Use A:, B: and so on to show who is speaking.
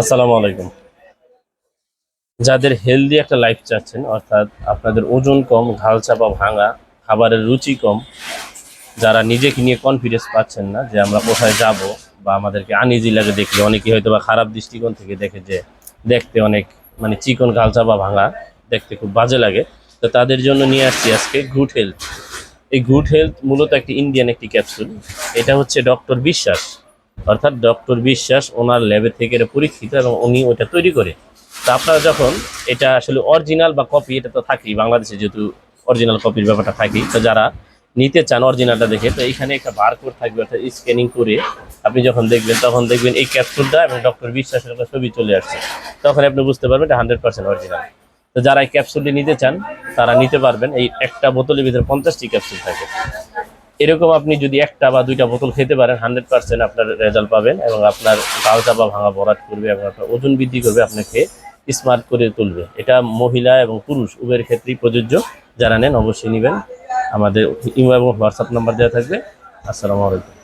A: আসসালামু আলাইকুম। যাদের হেলদি একটা লাইফ চাচ্ছেন, অর্থাৎ আপনাদের ওজন কম, ঘাল চাপা ভাঙা, খাবারের রুচি কম, যারা নিজেকে নিয়ে কনফিডেন্স পাচ্ছেন না যে আমরা কোথায় যাব বা আমাদেরকে আনইজি লাগে দেখলে অনেকে হয়তো বা খারাপ দৃষ্টিকোণ থেকে দেখে যে দেখতে অনেক মানে চিকন, ঘাল চাপা ভাঙা দেখতে খুব বাজে লাগে। তো তাদের জন্য নিয়ে আসছি আজকে গুড হেলথ এই গুড হেলথ মূলত একটি ইন্ডিয়ান একটি ক্যাপসুল এটা হচ্ছে ডক্টর বিশ্বাস। অর্থাৎ ডক্টর বিশ্বাস ওনার ল্যাবে থেকে এটা পরীক্ষিত এবং উনি ওটা তৈরি করে। তা আপনারা যখন এটা আসলে অরিজিনাল বা কপি এটা তো থাকেই, বাংলাদেশে যেহেতু অরিজিনাল কপির ব্যাপারটা থাকেই, তো যারা নিতে চান অরিজিনালটা দেখে, তো এখানে একটা বারকোড থাকবে, অর্থাৎ স্ক্যানিং করে আপনি যখন দেখবেন, তখন দেখবেন এই ক্যাপসুলটা এবং ডক্টর বিশ্বাসের একটা ছবি চলে আসছে। তখন আপনি বুঝতে পারবেন এটা হান্ড্রেড পার্সেন্ট অরিজিনাল তো যারা এই ক্যাপসুলটি নিতে চান, তারা নিতে পারবেন। এই একটা বোতলের ভিতরে পঞ্চাশটি ক্যাপসুল থাকে। এরকম আপনি যদি একটা বা দুইটা বোতল খেতে পারেন হান্ড্রেড পার্সেন্ট আপনার রেজাল্ট পাবেন এবং আপনার গাল বা ভাঙা বরাট করবে এবং আপনার ওজন বৃদ্ধি করবে, আপনাকে স্মার্ট করে তুলবে। এটা মহিলা এবং পুরুষ, উভয়ের ক্ষেত্রেই প্রযোজ্য। যারা নেন অবশ্যই নেবেন। আমাদের ইমো এবং হোয়াটসঅ্যাপ নাম্বার দেওয়া থাকবে। আসসালামু আলাইকুম।